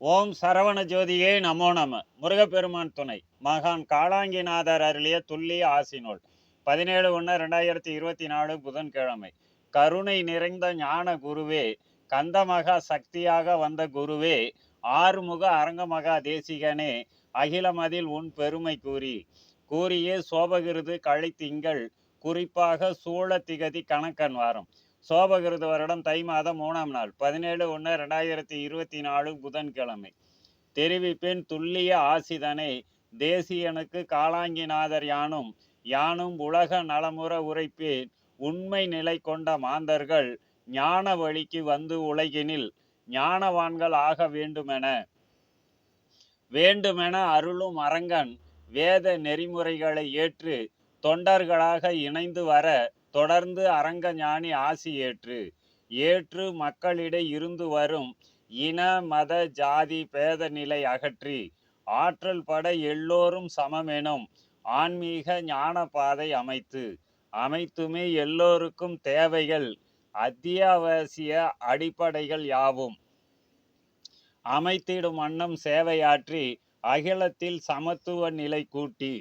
ஓம் சரவண ஜோதியே நமோ நம. முருகப்பெருமான் துணை. மகான் காளாங்கிநாதர் அருளிய துல்லிய ஆசினோல் பதினேழு ஒன்று ரெண்டாயிரத்தி இருபத்தி நாலு புதன்கிழமை. கருணை நிறைந்த ஞான குருவே கந்தமகா சக்தியாக வந்த குருவே ஆறுமுக அரங்கமகா தேசிகனே அகிலமதில் உன் பெருமை கூறி. கூறியே சோபகிருது கழைத்திங்கள் குறிப்பாக சூழத்திகதி கணக்கன் வாரம் சோபகிருத வருடம் தை மாதம் மூணாம் நாள் பதினேழு ஒன்று ரெண்டாயிரத்தி இருபத்தி நாலு புதன்கிழமை. தெரிவிப்பின் துல்லிய ஆசிதனை தேசியனுக்கு காளாங்கிநாதர் யானும் யானும் உலக நலமுற உரைப்பேன் உண்மை நிலை கொண்ட மாந்தர்கள் ஞான வழிக்கு வந்து உலகினில் ஞானவான்கள் ஆக வேண்டுமென. வேண்டுமென அருளும் அரங்கன் வேத நெறிமுறைகளை ஏற்று தொண்டர்களாக இணைந்து வர தொடர்ந்து அரங்க ஞானி ஆசி ஏற்று ஏற்று மக்களிடை இருந்து வரும் இன மத ஜாதி பேத நிலை அகற்றி ஆற்றல் பட எல்லோரும் சமமெனும் ஆன்மீக ஞான பாதை அமைத்து அமைத்துமே எல்லோருக்கும் தேவைகள் அத்தியாவசிய அடிப்படைகள் யாவும். அமைத்திடும் வண்ணம் சேவையாற்றி அகிலத்தில் சமத்துவ நிலை கூட்டி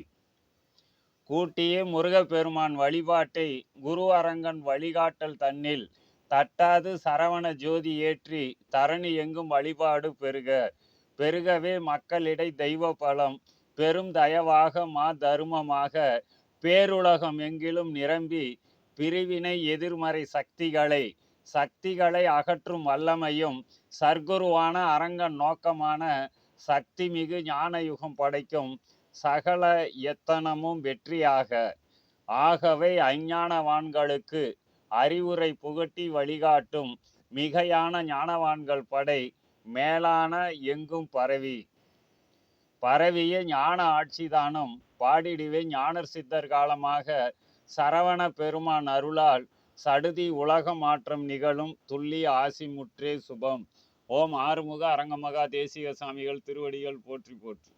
கூட்டியே முருகப்பெருமான் வழிபாட்டை குரு அரங்கன் வழிகாட்டல் தன்னில் தட்டாது சரவண ஜோதி ஏற்றி தரணி எங்கும் வழிபாடு பெருக பெருகவே மக்களிடை தெய்வ பலம் பெரும் தயவாக மா தருமமாக பேருலகம் எங்கிலும் நிரம்பி பிரிவினை எதிர்மறை சக்திகளை சக்திகளை அகற்றும் வல்லமையும் சர்க்குருவான அரங்கன் நோக்கமான சக்தி மிகு ஞான யுகம் படைக்கும் சகல எத்தனமும் வெற்றியாக. ஆகவே அஞ்ஞானவான்களுக்கு அறிவுரை புகட்டி வழிகாட்டும் மிகையான ஞானவான்கள் படை மேலான எங்கும் பரவி. பரவிய ஞான ஆட்சிதானம் பாடிடுவே ஞானர் சித்தர் காலமாக சரவண பெருமான் அருளால் சடுதி உலக மாற்றம் நிகழும் துள்ளி ஆசி முற்றே சுபம். ஓம் ஆறுமுக அரங்கமகா தேசிக சாமிகள் திருவடிகள் போற்றி போற்றி.